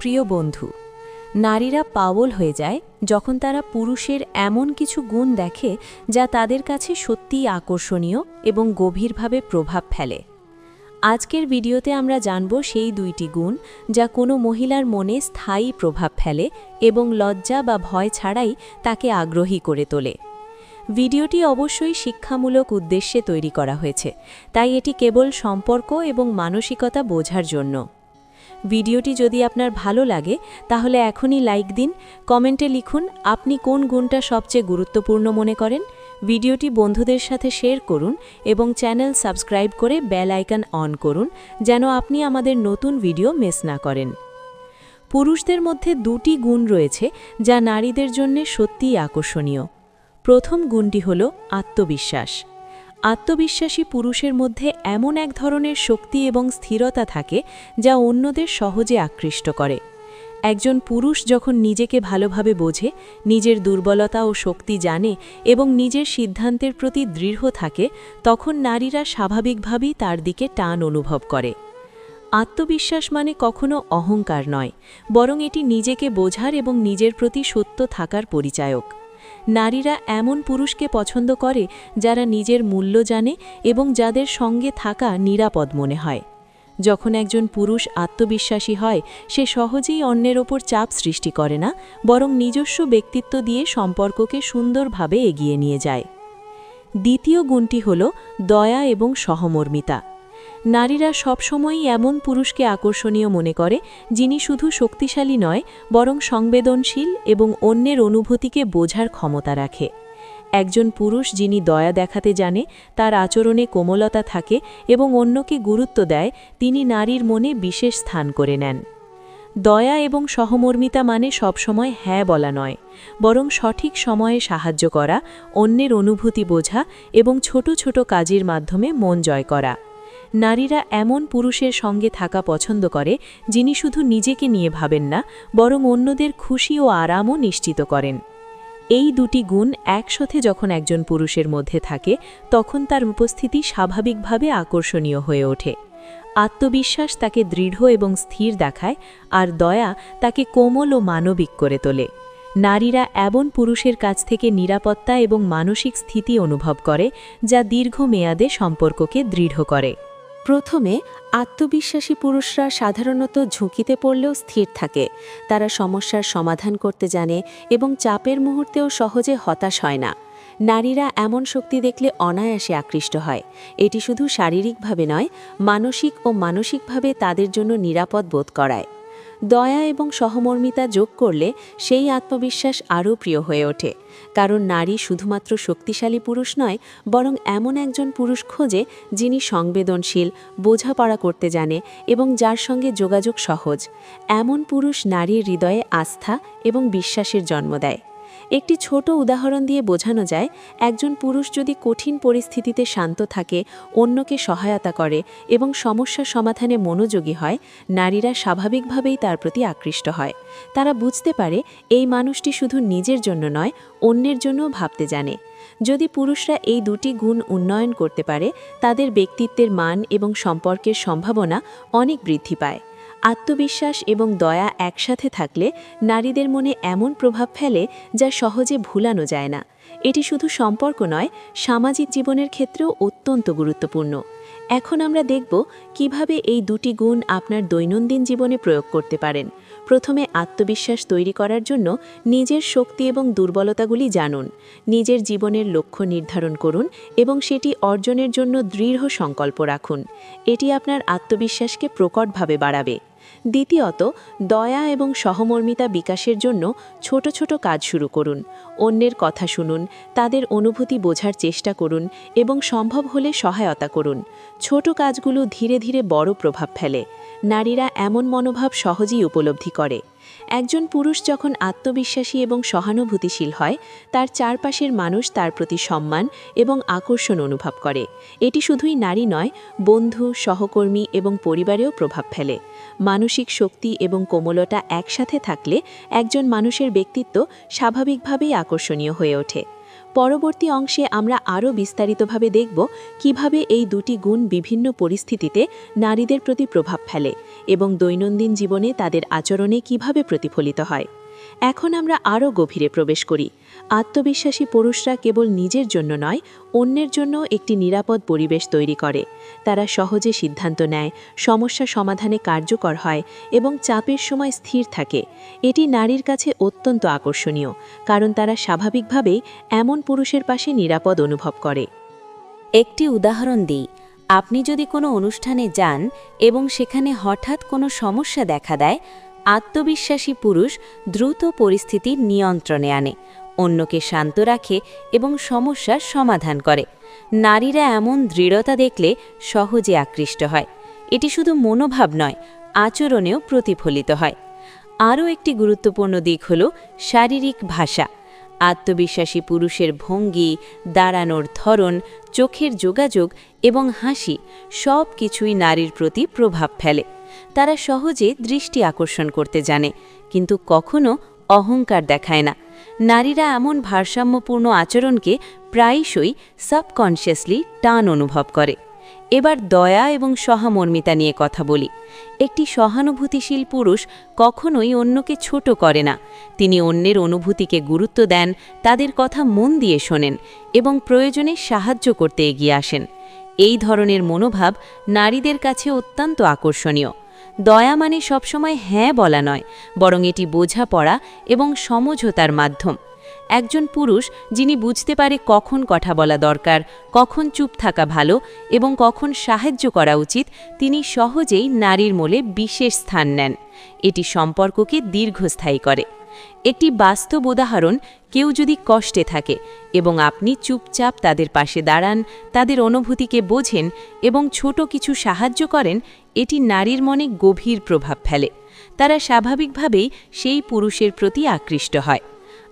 প্রিয় বন্ধু, নারীরা পাওল হয়ে যায় যখন তারা পুরুষের এমন কিছু গুণ দেখে যা তাদের কাছে সত্যিই আকর্ষণীয় এবং গভীরভাবে প্রভাব ফেলে। আজকের ভিডিওতে আমরা জানব সেই দুইটি গুণ যা কোনো মহিলার মনে স্থায়ী প্রভাব ফেলে এবং লজ্জা বা ভয় ছাড়াই তাকে আগ্রহী করে তোলে। ভিডিওটি অবশ্যই শিক্ষামূলক উদ্দেশ্যে তৈরি করা হয়েছে, তাই এটি কেবল সম্পর্ক এবং মানসিকতা বোঝার জন্য। ভিডিওটি যদি আপনার ভালো লাগে, তাহলে এখনই লাইক দিন, কমেন্টে লিখুন আপনি কোন গুণটা সবচেয়ে গুরুত্বপূর্ণ মনে করেন। ভিডিওটি বন্ধুদের সাথে শেয়ার করুন এবং চ্যানেল সাবস্ক্রাইব করে বেল আইকন অন করুন, যেন আপনি আমাদের নতুন ভিডিও মিস না করেন। পুরুষদের মধ্যে দুটি গুণ রয়েছে যা নারীদের জন্য সত্যিই আকর্ষণীয়। প্রথম গুণটি হল আত্মবিশ্বাস। আত্মবিশ্বাসী পুরুষের মধ্যে এমন এক ধরনের শক্তি এবং স্থিরতা থাকে যা অন্যদের সহজে আকৃষ্ট করে। একজন পুরুষ যখন নিজেকে ভালোভাবে বোঝে, নিজের দুর্বলতা ও শক্তি জানে এবং নিজের সিদ্ধান্তের প্রতি দৃঢ় থাকে, তখন নারীরা স্বাভাবিকভাবেই তার দিকে টান অনুভব করে। আত্মবিশ্বাস মানে কখনো অহংকার নয়, বরং এটি নিজেকে বোঝার এবং নিজের প্রতি সত্য থাকার পরিচায়ক। নারীরা এমন পুরুষকে পছন্দ করে যারা নিজের মূল্য জানে এবং যাদের সঙ্গে থাকা নিরাপদ মনে হয়। যখন একজন পুরুষ আত্মবিশ্বাসী হয়, সে সহজেই অন্যের ওপর চাপ সৃষ্টি করে না, বরং নিজস্ব ব্যক্তিত্ব দিয়ে সম্পর্ককে সুন্দরভাবে এগিয়ে নিয়ে যায়। দ্বিতীয় গুণটি হল দয়া এবং সহমর্মিতা। নারীরা সবসময়ই এমন পুরুষকে আকর্ষণীয় মনে করে, যিনি শুধু শক্তিশালী নয়, বরং সংবেদনশীল এবং অন্যের অনুভূতিকে বোঝার ক্ষমতা রাখে। একজন পুরুষ যিনি দয়া দেখাতে জানে, তার আচরণে কোমলতা থাকে এবং অন্যকে গুরুত্ব দেয়, তিনি নারীর মনে বিশেষ স্থান করে নেন। দয়া এবং সহমর্মিতা মানে সবসময় হ্যাঁ বলা নয়, বরং সঠিক সময়ে সাহায্য করা, অন্যের অনুভূতি বোঝা এবং ছোট ছোট কাজের মাধ্যমে মন জয় করা। নারীরা এমন পুরুষের সঙ্গে থাকা পছন্দ করে, যিনি শুধু নিজেকে নিয়ে ভাবেন না, বরং অন্যদের খুশি ও আরামও নিশ্চিত করেন। এই দুটি গুণ একসাথে যখন একজন পুরুষের মধ্যে থাকে, তখন তার উপস্থিতি স্বাভাবিকভাবে আকর্ষণীয় হয়ে ওঠে। আত্মবিশ্বাস তাকে দৃঢ় এবং স্থির দেখায়, আর দয়া তাকে কোমল ও মানবিক করে তোলে। নারীরা এমন পুরুষের কাছ থেকে নিরাপত্তা এবং মানসিক স্থিতি অনুভব করে, যা দীর্ঘমেয়াদে সম্পর্ককে দৃঢ় করে। প্রথমে আত্মবিশ্বাসী পুরুষরা সাধারণত ঝুঁকিতে পড়লেও স্থির থাকে। তারা সমস্যার সমাধান করতে জানে এবং চাপের মুহূর্তেও সহজে হতাশ হয় না। নারীরা এমন শক্তি দেখলে অনায়াসে আকৃষ্ট হয়। এটি শুধু শারীরিকভাবে নয়, মানসিক ও মানসিকভাবে তাদের জন্য নিরাপদ বোধ করায়। দয়া এবং সহমর্মিতা যোগ করলে সেই আত্মবিশ্বাস আরও প্রিয় হয়ে ওঠে। কারণ নারী শুধুমাত্র শক্তিশালী পুরুষ নয়, বরং এমন একজন পুরুষ খোঁজে যিনি সংবেদনশীল, বোঝাপড়া করতে জানে এবং যার সঙ্গে যোগাযোগ সহজ। এমন পুরুষ নারীর হৃদয়ে আস্থা এবং বিশ্বাসের জন্ম দেয়। একটি ছোট উদাহরণ দিয়ে বোঝানো যায়, একজন পুরুষ যদি কঠিন পরিস্থিতিতে শান্ত থাকে, অন্যকে সহায়তা করে এবং সমস্যা সমাধানে মনোযোগী হয়, নারীরা স্বাভাবিকভাবেই তার প্রতি আকৃষ্ট হয়। তারা বুঝতে পারে, এই মানুষটি শুধু নিজের জন্য নয়, অন্যের জন্যও ভাবতে জানে। যদি পুরুষরা এই দুটি গুণ উন্নয়ন করতে পারে, তাদের ব্যক্তিত্বের মান এবং সম্পর্কের সম্ভাবনা অনেক বৃদ্ধি পায়। আত্মবিশ্বাস এবং দয়া একসাথে থাকলে নারীদের মনে এমন প্রভাব ফেলে যা সহজে ভুলানো যায় না। এটি শুধু সম্পর্ক নয়, সামাজিক জীবনের ক্ষেত্রেও অত্যন্ত গুরুত্বপূর্ণ। এখন আমরা দেখব কীভাবে এই দুটি গুণ আপনার দৈনন্দিন জীবনে প্রয়োগ করতে পারেন। প্রথমে আত্মবিশ্বাস তৈরি করার জন্য নিজের শক্তি এবং দুর্বলতাগুলি জানুন। নিজের জীবনের লক্ষ্য নির্ধারণ করুন এবং সেটি অর্জনের জন্য দৃঢ় সংকল্প রাখুন। এটি আপনার আত্মবিশ্বাসকে প্রকটভাবে বাড়াবে। দ্বিতীয়ত, দয়া এবং সহমর্মিতা বিকাশের জন্য ছোট ছোট কাজ শুরু করুন। অন্যের কথা শুনুন, তাদের অনুভূতি বোঝার চেষ্টা করুন এবং সম্ভব হলে সহায়তা করুন। ছোট কাজগুলো ধীরে ধীরে বড় প্রভাব ফেলে। নারীরা এমন মনোভাব সহজেই উপলব্ধি করে। একজন পুরুষ যখন আত্মবিশ্বাসী এবং সহানুভূতিশীল হয়, তার চারপাশের মানুষ তার প্রতি সম্মান এবং আকর্ষণ অনুভব করে। এটি শুধুই নারী নয়, বন্ধু, সহকর্মী এবং পরিবারেও প্রভাব ফেলে। মানসিক শক্তি এবং কোমলতা একসাথে থাকলে একজন মানুষের ব্যক্তিত্ব স্বাভাবিকভাবেই আকর্ষণীয় হয়ে ওঠে। পরবর্তী অংশে আমরা আরও বিস্তারিতভাবে দেখব কীভাবে এই দুটি গুণ বিভিন্ন পরিস্থিতিতে নারীদের প্রতি প্রভাব ফেলে এবং দৈনন্দিন জীবনে তাদের আচরণে কীভাবে প্রতিফলিত হয়। এখন আমরা আরও গভীরে প্রবেশ করি। আত্মবিশ্বাসী পুরুষরা কেবল নিজের জন্য নয়, অন্যের জন্য একটি নিরাপদ পরিবেশ তৈরি করে। তারা সহজে সিদ্ধান্ত নেয়, সমস্যা সমাধানে কার্যকর হয় এবং চাপের সময় স্থির থাকে। এটি নারীর কাছে অত্যন্ত আকর্ষণীয়, কারণ তারা স্বাভাবিকভাবেই এমন পুরুষের পাশে নিরাপদ অনুভব করে। একটি উদাহরণ দিই, আপনি যদি কোনো অনুষ্ঠানে যান এবং সেখানে হঠাৎ কোনো সমস্যা দেখা দেয় আত্মবিশ্বাসী পুরুষ দ্রুত পরিস্থিতি নিয়ন্ত্রণে আনে, অন্যকে শান্ত রাখে এবং সমস্যার সমাধান করে। নারীরা এমন দৃঢ়তা দেখলে সহজে আকৃষ্ট হয়। এটি শুধু মনোভাব নয়, আচরণেও প্রতিফলিত হয়। আরও একটি গুরুত্বপূর্ণ দিক হল শারীরিক ভাষা। আত্মবিশ্বাসী পুরুষের ভঙ্গি, দাঁড়ানোর ধরন, চোখের যোগাযোগ এবং হাসি সব কিছুই নারীর প্রতি প্রভাব ফেলে। তারা সহজে দৃষ্টি আকর্ষণ করতে জানে, কিন্তু কখনো অহংকার দেখায় না। নারীরা এমন ভারসাম্যপূর্ণ আচরণকে প্রায়শই সাবকনশিয়াসলি টান অনুভব করে। এবার দয়া এবং সহামর্মিতা নিয়ে কথা বলি। একটি সহানুভূতিশীল পুরুষ কখনোই অন্যকে ছোট করে না। তিনি অন্যের অনুভূতিকে গুরুত্ব দেন, তাদের কথা মন দিয়ে শোনেন এবং প্রয়োজনে সাহায্য করতে এগিয়ে আসেন। এই ধরনের মনোভাব নারীদের কাছে অত্যন্ত আকর্ষণীয়। দয়া মানে সবসময় হ্যাঁ বলা নয়, বরং এটি বোঝাপড়া এবং সমঝোতার মাধ্যম। একজন পুরুষ যিনি বুঝতে পারে কখন কথা বলা দরকার, কখন চুপ থাকা ভালো এবং কখন সাহায্য করা উচিত, তিনি সহজেই নারীর মোলে বিশেষ স্থান নেন। এটি সম্পর্ককে দীর্ঘস্থায়ী করে। একটি বাস্তব উদাহরণ, কেউ যদি কষ্টে থাকে এবং আপনি চুপচাপ তাদের পাশে দাঁড়ান, তাদের অনুভূতিকে বোঝেন এবং ছোট কিছু সাহায্য করেন এটি নারীর মনে গভীর প্রভাব ফেলে। তারা স্বাভাবিকভাবেই সেই পুরুষের প্রতি আকৃষ্ট হয়।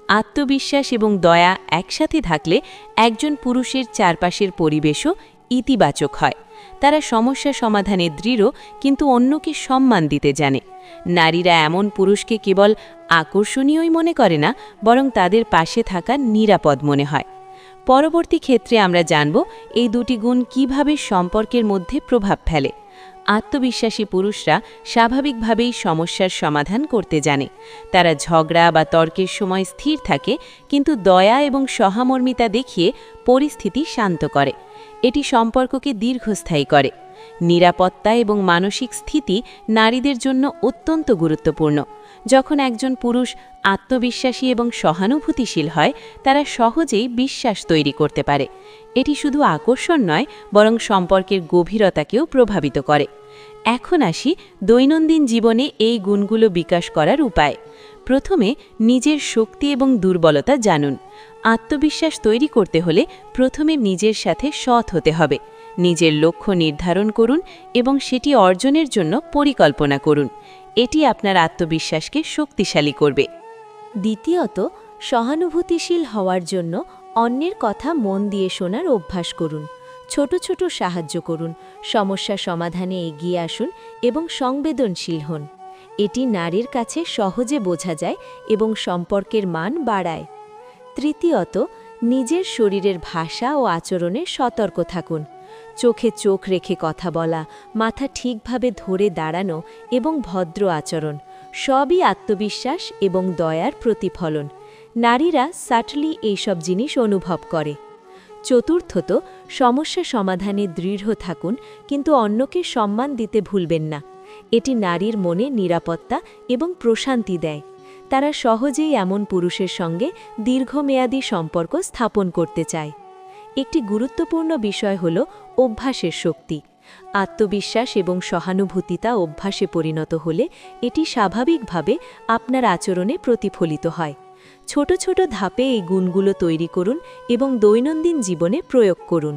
আত্মবিশ্বাস এবং দয়া একসাথে থাকলে একজন পুরুষের চারপাশের পরিবেশও ইতিবাচক হয়। তারা সমস্যা সমাধানে দৃঢ়, কিন্তু অন্যকে সম্মান দিতে জানে। নারীরা এমন পুরুষকে কেবল আকর্ষণীয়ই মনে করে না, বরং তাদের পাশে থাকা নিরাপদ মনে হয়। পরবর্তী ক্ষেত্রে আমরা জানব এই দুটি গুণ কীভাবে সম্পর্কের মধ্যে প্রভাব ফেলে। আত্মবিশ্বাসী পুরুষরা স্বাভাবিকভাবেই সমস্যার সমাধান করতে জানে। তারা ঝগড়া বা তর্কের সময় স্থির থাকে, কিন্তু দয়া এবং সহামর্মিতা দেখিয়ে পরিস্থিতি শান্ত করে। এটি সম্পর্ককে দীর্ঘস্থায়ী করে। নিরাপত্তা এবং মানসিক স্থিতি নারীদের জন্য অত্যন্ত গুরুত্বপূর্ণ। যখন একজন পুরুষ আত্মবিশ্বাসী এবং সহানুভূতিশীল হয়, তারা সহজেই বিশ্বাস তৈরি করতে পারে। এটি শুধু আকর্ষণ নয়, বরং সম্পর্কের গভীরতাকেও প্রভাবিত করে। এখন আসি দৈনন্দিন জীবনে এই গুণগুলো বিকাশ করার উপায়। প্রথমে নিজের শক্তি এবং দুর্বলতা জানুন। আত্মবিশ্বাস তৈরি করতে হলে প্রথমে নিজের সাথে সৎ হতে হবে। নিজের লক্ষ্য নির্ধারণ করুন এবং সেটি অর্জনের জন্য পরিকল্পনা করুন। এটি আপনার আত্মবিশ্বাসকে শক্তিশালী করবে। দ্বিতীয়ত, সহানুভূতিশীল হওয়ার জন্য অন্যের কথা মন দিয়ে শোনার অভ্যাস করুন। ছোট ছোট সাহায্য করুন, সমস্যা সমাধানে এগিয়ে আসুন এবং সংবেদনশীল হন। এটি নারীর কাছে সহজে বোঝা যায় এবং সম্পর্কের মান বাড়ায়। তৃতীয়ত, নিজের শরীরের ভাষা ও আচরণে সতর্ক থাকুন। চোখে চোখ রেখে কথা বলা, মাথা ঠিকভাবে ধরে দাঁড়ানো এবং ভদ্র আচরণ। সবই আত্মবিশ্বাস এবং দয়ার প্রতিফলন। নারীরা সাটলি এইসব জিনিস অনুভব করে। চতুর্থত, সমস্যা সমাধানে দৃঢ় থাকুন, কিন্তু অন্যকে সম্মান দিতে ভুলবেন না। এটি নারীর মনে নিরাপত্তা এবং প্রশান্তি দেয়। তারা সহজেই এমন পুরুষের সঙ্গে দীর্ঘমেয়াদী সম্পর্ক স্থাপন করতে চায়। একটি গুরুত্বপূর্ণ বিষয় হল অভ্যাসের শক্তি। আত্মবিশ্বাস এবং সহানুভূতিতা অভ্যাসে পরিণত হলে এটি স্বাভাবিকভাবে আপনার আচরণে প্রতিফলিত হয়। ছোট ছোট ধাপে এই গুণগুলো তৈরি করুন এবং দৈনন্দিন জীবনে প্রয়োগ করুন।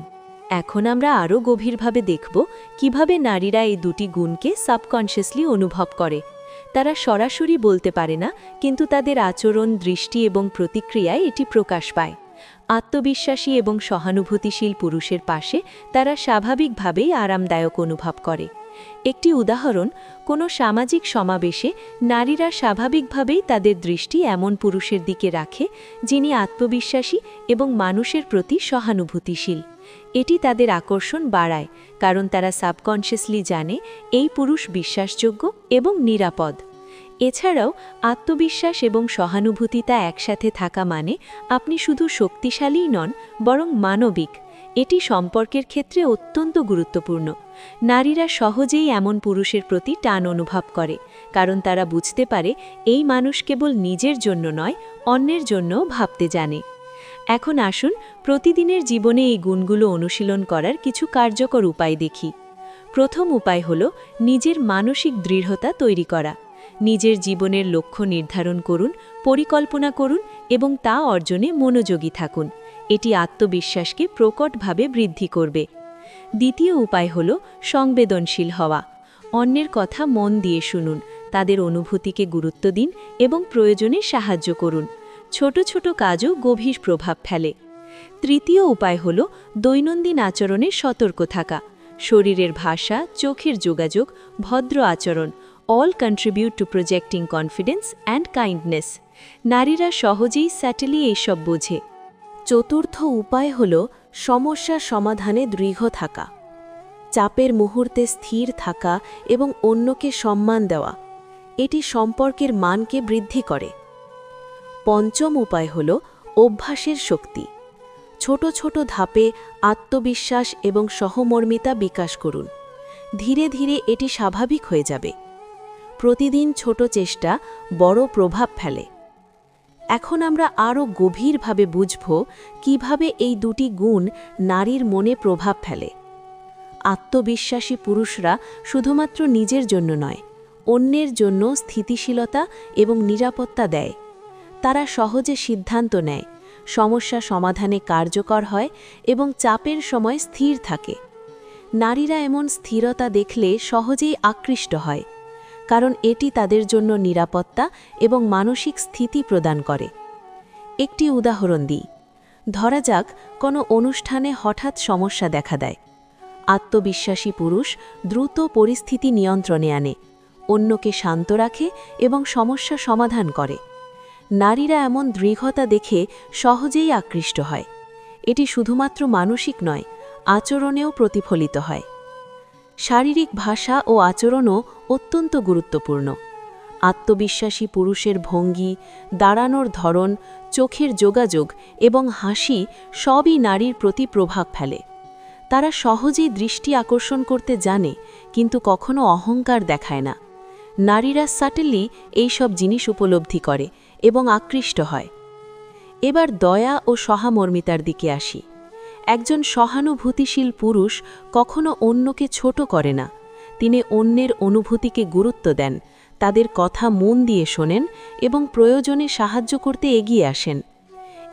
এখন আমরা আরও গভীরভাবে দেখব কীভাবে নারীরা এই দুটি গুণকে সাবকনশিয়াসলি অনুভব করে। তারা সরাসরি বলতে পারে না, কিন্তু তাদের আচরণ, দৃষ্টি এবং প্রতিক্রিয়ায় এটি প্রকাশ পায়। আত্মবিশ্বাসী এবং সহানুভূতিশীল পুরুষের পাশে তারা স্বাভাবিকভাবেই আরামদায়ক অনুভব করে। একটি উদাহরণ, কোনো সামাজিক সমাবেশে নারীরা স্বাভাবিকভাবেই তাদের দৃষ্টি এমন পুরুষের দিকে রাখে, যিনি আত্মবিশ্বাসী এবং মানুষের প্রতি সহানুভূতিশীল। এটি তাদের আকর্ষণ বাড়ায়, কারণ তারা সাবকনশিয়াসলি জানে, এই পুরুষ বিশ্বাসযোগ্য এবং নিরাপদ। এছাড়াও আত্মবিশ্বাস এবং সহানুভূতিতা একসাথে থাকা মানে আপনি শুধু শক্তিশালীই নন, বরং মানবিক। এটি সম্পর্কের ক্ষেত্রে অত্যন্ত গুরুত্বপূর্ণ। নারীরা সহজেই এমন পুরুষের প্রতি টান অনুভব করে, কারণ তারা বুঝতে পারে এই মানুষ কেবল নিজের জন্য নয়, অন্যের জন্যও ভাবতে জানে। এখন আসুন প্রতিদিনের জীবনে এই গুণগুলো অনুশীলন করার কিছু কার্যকর উপায় দেখি। প্রথম উপায় হল নিজের মানসিক দৃঢ়তা তৈরি করা। নিজের জীবনের লক্ষ্য নির্ধারণ করুন, পরিকল্পনা করুন এবং তা অর্জনে মনোযোগী থাকুন। এটি আত্মবিশ্বাসকে প্রকটভাবে বৃদ্ধি করবে। দ্বিতীয় উপায় হল সংবেদনশীল হওয়া। অন্যের কথা মন দিয়ে শুনুন, তাদের অনুভূতিকে গুরুত্ব দিন এবং প্রয়োজনে সাহায্য করুন। ছোট ছোট কাজও গভীর প্রভাব ফেলে। তৃতীয় উপায় হল দৈনন্দিন আচরণে সতর্ক থাকা। শরীরের ভাষা, চোখের যোগাযোগ, ভদ্র আচরণ all contribute to projecting confidence and kindness নারীরা সহজেই স্যাটেলি এইসব বোঝে। চতুর্থ উপায় হল সমস্যা সমাধানে দৃঢ় থাকা। চাপের মুহূর্তে স্থির থাকা এবং অন্যকে সম্মান দেওয়া। এটি সম্পর্কের মানকে বৃদ্ধি করে। পঞ্চম উপায় হল অভ্যাসের শক্তি। ছোট ছোট ধাপে আত্মবিশ্বাস এবং সহমর্মিতা বিকাশ করুন। ধীরে ধীরে এটি স্বাভাবিক হয়ে যাবে। প্রতিদিন ছোট চেষ্টা বড় প্রভাব ফেলে। এখন আমরা আরও গভীরভাবে বুঝব কীভাবে এই দুটি গুণ নারীর মনে প্রভাব ফেলে। আত্মবিশ্বাসী পুরুষরা শুধুমাত্র নিজের জন্য নয়, অন্যের জন্য স্থিতিশীলতা এবং নিরাপত্তা দেয়। তারা সহজে সিদ্ধান্ত নেয়, সমস্যা সমাধানে কার্যকর হয় এবং চাপের সময় স্থির থাকে। নারীরা এমন স্থিরতা দেখলে সহজেই আকৃষ্ট হয়। কারণ এটি তাদের জন্য নিরাপত্তা এবং মানসিক স্থিতি প্রদান করে। একটি উদাহরণ দিই। ধরা যাক, কোনো অনুষ্ঠানে হঠাৎ সমস্যা দেখা দেয়। আত্মবিশ্বাসী পুরুষ দ্রুত পরিস্থিতি নিয়ন্ত্রণে আনে, অন্যকে শান্ত রাখে এবং সমস্যা সমাধান করে। নারীরা এমন দৃঢ়তা দেখে সহজেই আকৃষ্ট হয়। এটি শুধুমাত্র মানসিক নয়, আচরণেও প্রতিফলিত হয়। শারীরিক ভাষা ও আচরণও অত্যন্ত গুরুত্বপূর্ণ। আত্মবিশ্বাসী পুরুষের ভঙ্গি, দাঁড়ানোর ধরন, চোখের যোগাযোগ এবং হাসি সবই নারীর প্রতি প্রভাব ফেলে। তারা সহজেই দৃষ্টি আকর্ষণ করতে জানে, কিন্তু কখনো অহংকার দেখায় না। নারীরা সাটেলি এইসব জিনিস উপলব্ধি করে এবং আকৃষ্ট হয়। এবার দয়া ও সহামর্মিতার দিকে আসি। একজন সহানুভূতিশীল পুরুষ কখনো অন্যকে ছোট করে না। তিনি অন্যের অনুভূতিকে গুরুত্ব দেন, তাদের কথা মন দিয়ে শোনেন এবং প্রয়োজনে সাহায্য করতে এগিয়ে আসেন।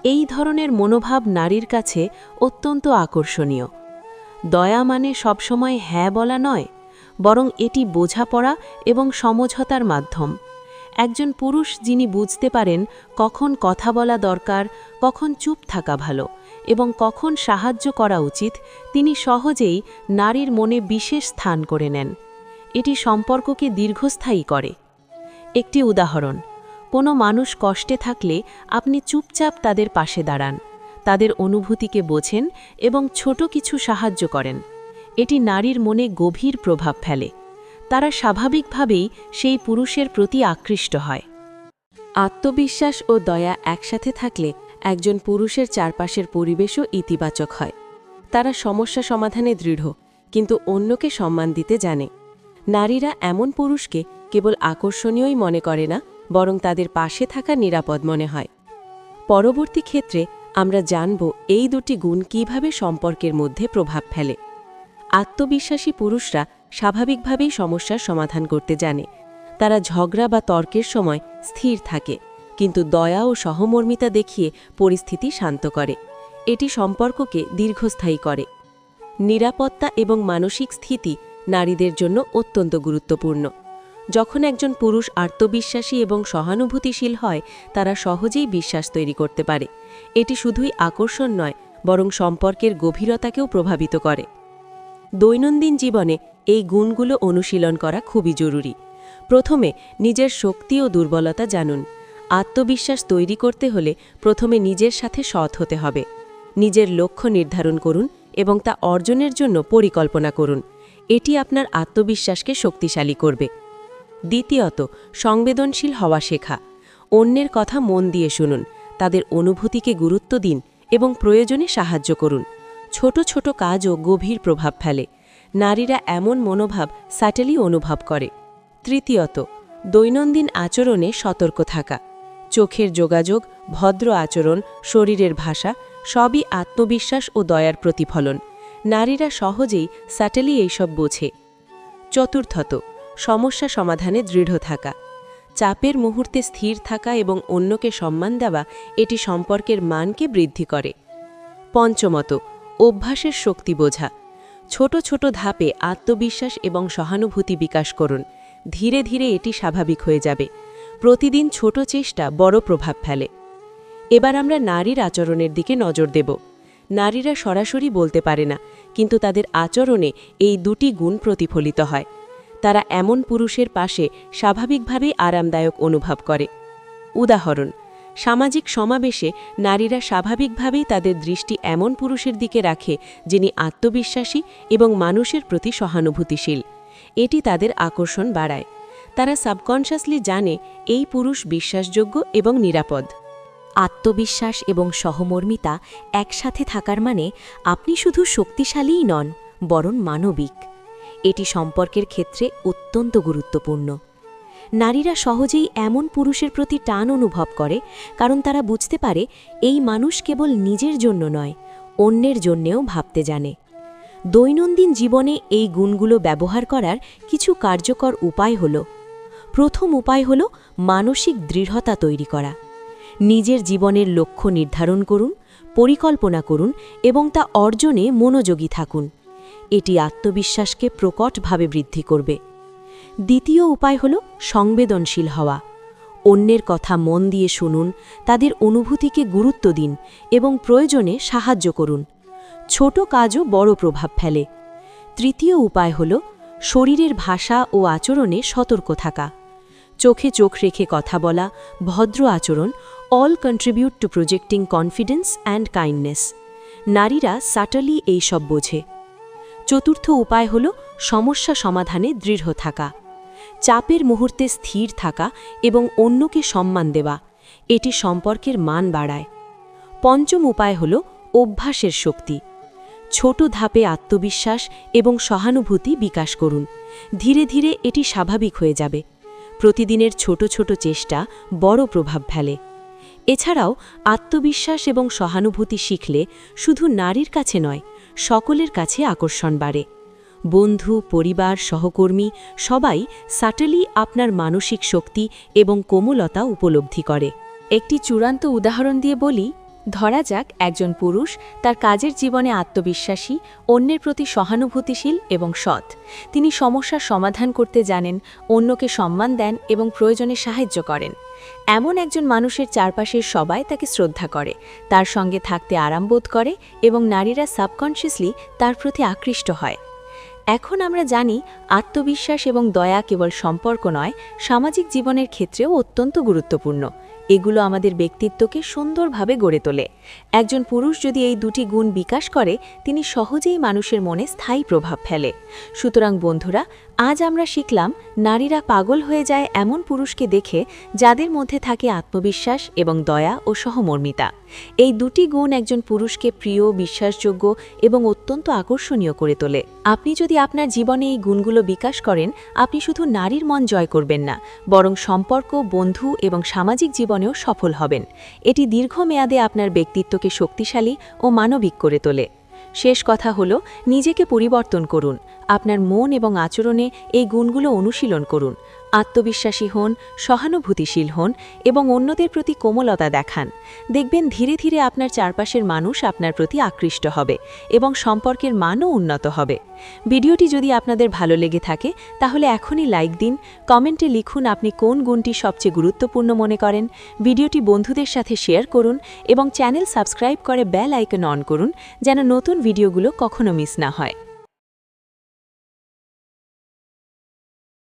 এই ধরনের মনোভাব নারীর কাছে অত্যন্ত আকর্ষণীয়। দয়া মানে সবসময় হ্যাঁ বলা নয়, বরং এটি বোঝাপড়া এবং সমঝোতার মাধ্যম। একজন পুরুষ যিনি বুঝতে পারেন কখন কথা বলা দরকার, কখন চুপ থাকা ভালো এবং কখন সাহায্য করা উচিত, তিনি সহজেই নারীর মনে বিশেষ স্থান করে নেন। এটি সম্পর্ককে দীর্ঘস্থায়ী করে। একটি উদাহরণ, কোনো মানুষ কষ্টে থাকলে আপনি চুপচাপ তাদের পাশে দাঁড়ান, তাদের অনুভূতিকে বোঝেন এবং ছোট কিছু সাহায্য করেন। এটি নারীর মনে গভীর প্রভাব ফেলে। তারা স্বাভাবিকভাবেই সেই পুরুষের প্রতি আকৃষ্ট হয়। আত্মবিশ্বাস ও দয়া একসাথে থাকলে একজন পুরুষের চারপাশের পরিবেশও ইতিবাচক হয়। তারা সমস্যা সমাধানে দৃঢ়, কিন্তু অন্যকে সম্মান দিতে জানে। নারীরা এমন পুরুষকে কেবল আকর্ষণীয়ই মনে করে না, বরং তাদের পাশে থাকা নিরাপদ মনে হয়। পরবর্তী ক্ষেত্রে আমরা জানব এই দুটি গুণ কীভাবে সম্পর্কের মধ্যে প্রভাব ফেলে। আত্মবিশ্বাসী পুরুষরা স্বাভাবিকভাবেই সমস্যার সমাধান করতে জানে। তারা ঝগড়া বা তর্কের সময় স্থির থাকে। কিন্তু দয়া ও সহমর্মিতা দেখিয়ে পরিস্থিতি শান্ত করে। এটি সম্পর্ককে দীর্ঘস্থায়ী করে। নিরাপত্তা এবং মানসিক স্থিতি নারীদের জন্য অত্যন্ত গুরুত্বপূর্ণ। যখন একজন পুরুষ আত্মবিশ্বাসী এবং সহানুভূতিশীল হয়, তারা সহজেই বিশ্বাস তৈরি করতে পারে। এটি শুধুই আকর্ষণ নয়, বরং সম্পর্কের গভীরতাকেও প্রভাবিত করে। দৈনন্দিন জীবনে এই গুণগুলো অনুশীলন করা খুবই জরুরি। প্রথমে নিজের শক্তি ও দুর্বলতা জানুন। আত্মবিশ্বাস তৈরি করতে হলে প্রথমে নিজের সাথে সৎ হতে হবে। নিজের লক্ষ্য নির্ধারণ করুন এবং তা অর্জনের জন্য পরিকল্পনা করুন। এটি আপনার আত্মবিশ্বাসকে শক্তিশালী করবে। দ্বিতীয়ত, সংবেদনশীল হওয়া শেখা। অন্যের কথা মন দিয়ে শুনুন, তাদের অনুভূতিকে গুরুত্ব দিন এবং প্রয়োজনে সাহায্য করুন। ছোট ছোট কাজও গভীর প্রভাব ফেলে। নারীরা এমন মনোভাব স্যাটেলি অনুভব করে। তৃতীয়ত, দৈনন্দিন আচরণে সতর্ক থাকা। চোখের যোগাযোগ, ভদ্র আচরণ, শরীরের ভাষা, সবই আত্মবিশ্বাস ও দয়ার প্রতিফলন। নারীরা সহজেই স্যাটেলি এইসব বোঝে। চতুর্থত, সমস্যা সমাধানে দৃঢ় থাকা। চাপের মুহূর্তে স্থির থাকা এবং অন্যকে সম্মান দেওয়া এটি সম্পর্কের মানকে বৃদ্ধি করে। পঞ্চমত, অভ্যাসের শক্তি বোঝা। ছোট ছোট ধাপে আত্মবিশ্বাস এবং সহানুভূতি বিকাশ করুন। ধীরে ধীরে এটি স্বাভাবিক হয়ে যাবে। প্রতিদিন ছোট চেষ্টা বড় প্রভাব ফেলে। এবার আমরা নারীর আচরণের দিকে নজর দেব। নারীরা সরাসরি বলতে পারে না, কিন্তু তাদের আচরণে এই দুটি গুণ প্রতিফলিত হয়। তারা এমন পুরুষের পাশে স্বাভাবিকভাবেই আরামদায়ক অনুভব করে। উদাহরণ, সামাজিক সমাবেশে নারীরা স্বাভাবিকভাবেই তাদের দৃষ্টি এমন পুরুষের দিকে রাখে যিনি আত্মবিশ্বাসী এবং মানুষের প্রতি সহানুভূতিশীল। এটি তাদের আকর্ষণ বাড়ায়। তারা সাবকনশাসলি জানে এই পুরুষ বিশ্বাসযোগ্য এবং নিরাপদ। আত্মবিশ্বাস এবং সহমর্মিতা একসাথে থাকার মানে আপনি শুধু শক্তিশালীই নন, বরং মানবিক। এটি সম্পর্কের ক্ষেত্রে অত্যন্ত গুরুত্বপূর্ণ। নারীরা সহজেই এমন পুরুষের প্রতি টান অনুভব করে, কারণ তারা বুঝতে পারে এই মানুষ কেবল নিজের জন্য নয়, অন্যের জন্যেও ভাবতে জানে। দৈনন্দিন জীবনে এই গুণগুলো ব্যবহার করার কিছু কার্যকর উপায় হল প্রথম উপায় হল মানসিক দৃঢ়তা তৈরি করা। নিজের জীবনের লক্ষ্য নির্ধারণ করুন, পরিকল্পনা করুন এবং তা অর্জনে মনোযোগী থাকুন। এটি আত্মবিশ্বাসকে প্রকটভাবে বৃদ্ধি করবে। দ্বিতীয় উপায় হল সংবেদনশীল হওয়া। অন্যের কথা মন দিয়ে শুনুন, তাদের অনুভূতিকে গুরুত্ব দিন এবং প্রয়োজনে সাহায্য করুন। ছোট কাজও বড় প্রভাব ফেলে। তৃতীয় উপায় হল শরীরের ভাষা ও আচরণে সতর্ক থাকা। চোখে চোখ রেখে কথা বলা, ভদ্র আচরণ all contribute to projecting confidence and kindness নারীরা সাটলি এইসব বোঝে। চতুর্থ উপায় হল সমস্যা সমাধানে দৃঢ় থাকা। চাপের মুহূর্তে স্থির থাকা এবং অন্যকে সম্মান দেওয়া, এটি সম্পর্কের মান বাড়ায়। পঞ্চম উপায় হল অভ্যাসের শক্তি। ছোট ধাপে আত্মবিশ্বাস এবং সহানুভূতি বিকাশ করুন। ধীরে ধীরে এটি স্বাভাবিক হয়ে যাবে। প্রতিদিনের ছোট ছোট চেষ্টা বড় প্রভাব ফেলে। এছাড়াও আত্মবিশ্বাস এবং সহানুভূতি শিখলে শুধু নারীর কাছে নয়, সকলের কাছে আকর্ষণ বাড়ে। বন্ধু, পরিবার, সহকর্মী সবাই সাটলি আপনার মানসিক শক্তি এবং কোমলতা উপলব্ধি করে। একটি চূড়ান্ত উদাহরণ দিয়ে বলি ধরা যাক একজন পুরুষ তার কাজের জীবনে আত্মবিশ্বাসী, অন্যের প্রতি সহানুভূতিশীল এবং সৎ। তিনি সমস্যার সমাধান করতে জানেন, অন্যকে সম্মান দেন এবং প্রয়োজনে সাহায্য করেন। এমন একজন মানুষের চারপাশের সবাই তাকে শ্রদ্ধা করে, তার সঙ্গে থাকতে আরাম বোধ করে এবং নারীরা সাবকনশিয়াসলি তার প্রতি আকৃষ্ট হয়। এখন আমরা জানি, আত্মবিশ্বাস এবং দয়া কেবল সম্পর্ক নয়, সামাজিক জীবনের ক্ষেত্রেও অত্যন্ত গুরুত্বপূর্ণ। এগুলো আমাদের ব্যক্তিত্বকে সুন্দরভাবে গড়ে তোলে। একজন পুরুষ যদি এই দুটি গুণ বিকাশ করে, তিনি সহজেই মানুষের মনে স্থায়ী প্রভাব ফেলে। সুতরাং বন্ধুরা, আজ আমরা শিখলাম, নারীরা পাগল হয়ে যায় এমন পুরুষকে দেখে, যাদের মধ্যে থাকে আত্মবিশ্বাস এবং দয়া ও সহমর্মিতা। এই দুটি গুণ একজন পুরুষকে প্রিয়, বিশ্বাসযোগ্য এবং অত্যন্ত আকর্ষণীয় করে তোলে। আপনি যদি আপনার জীবনে এই গুণগুলো বিকাশ করেন, আপনি শুধু নারীর মন জয় করবেন না, বরং সম্পর্ক, বন্ধু এবং সামাজিক জীবনেও সফল হবেন। এটি দীর্ঘমেয়াদে আপনার ব্যক্তিত্বকে শক্তিশালী ও মানবিক করে তোলে। শেষ কথা হল, নিজেকে পরিবর্তন করুন। আপনার মন এবং আচরণে এই গুণগুলো অনুশীলন করুন। আত্মবিশ্বাসী হন, সহানুভূতিশীল হন এবং অন্যদের প্রতি কোমলতা দেখান। দেখবেন ধীরে ধীরে আপনার চারপাশের মানুষ আপনার প্রতি আকৃষ্ট হবে এবং সম্পর্কের মানও উন্নত হবে। ভিডিওটি যদি আপনাদের ভালো লেগে থাকে, তাহলে এখনই লাইক দিন, কমেন্টে লিখুন আপনি কোন গুণটি সবচেয়ে গুরুত্বপূর্ণ মনে করেন। ভিডিওটি বন্ধুদের সাথে শেয়ার করুন এবং চ্যানেল সাবস্ক্রাইব করে বেল আইকন অন করুন, যেন নতুন ভিডিওগুলো কখনো মিস না হয়।